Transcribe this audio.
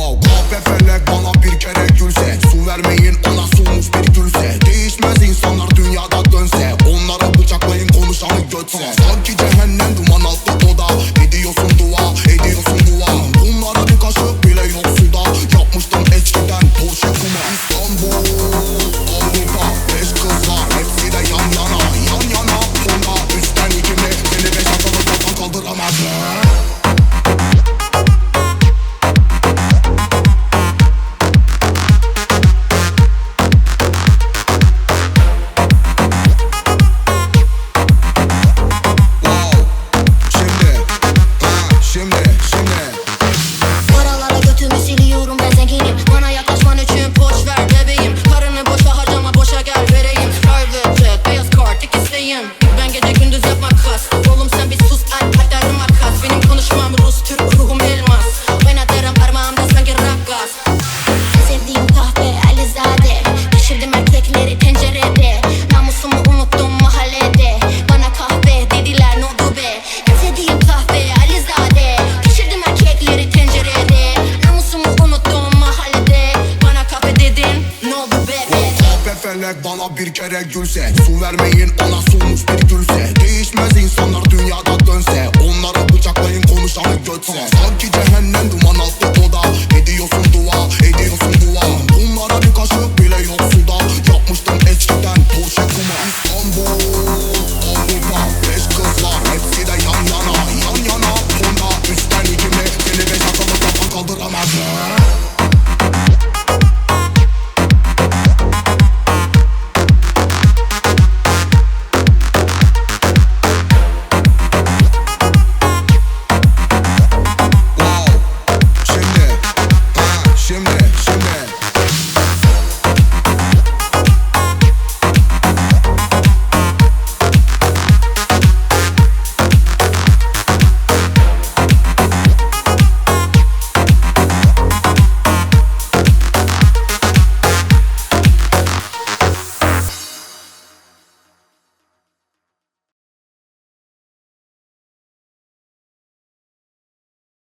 wow Kahve felek bana bir kere gülse Su vermeyin ona sunmuş bir külse Değişmez insanlar dünyada dönse Onlara bıçaklayın konuşanı götse. Sanki cehennem duman altı oda Gidiyorsun felek bana bir kere gülse. Su vermeyin ona sulmuş bir gülse. Değişmez insanlar dünyada dönse. Onlara bıçaklayın konuşanı götse. Sanki cehennem duman altı koda Ediyorsun dua, ediyorsun dua. Bunlara bir kaşık bile yok suda. Yapmıştım eskiden Porsche kuma İstanbul, Avrupa Beş hepsi de yan yana. Yan yana Tuna üçten ikimi Beni beş atalı kafa kaldıramaz.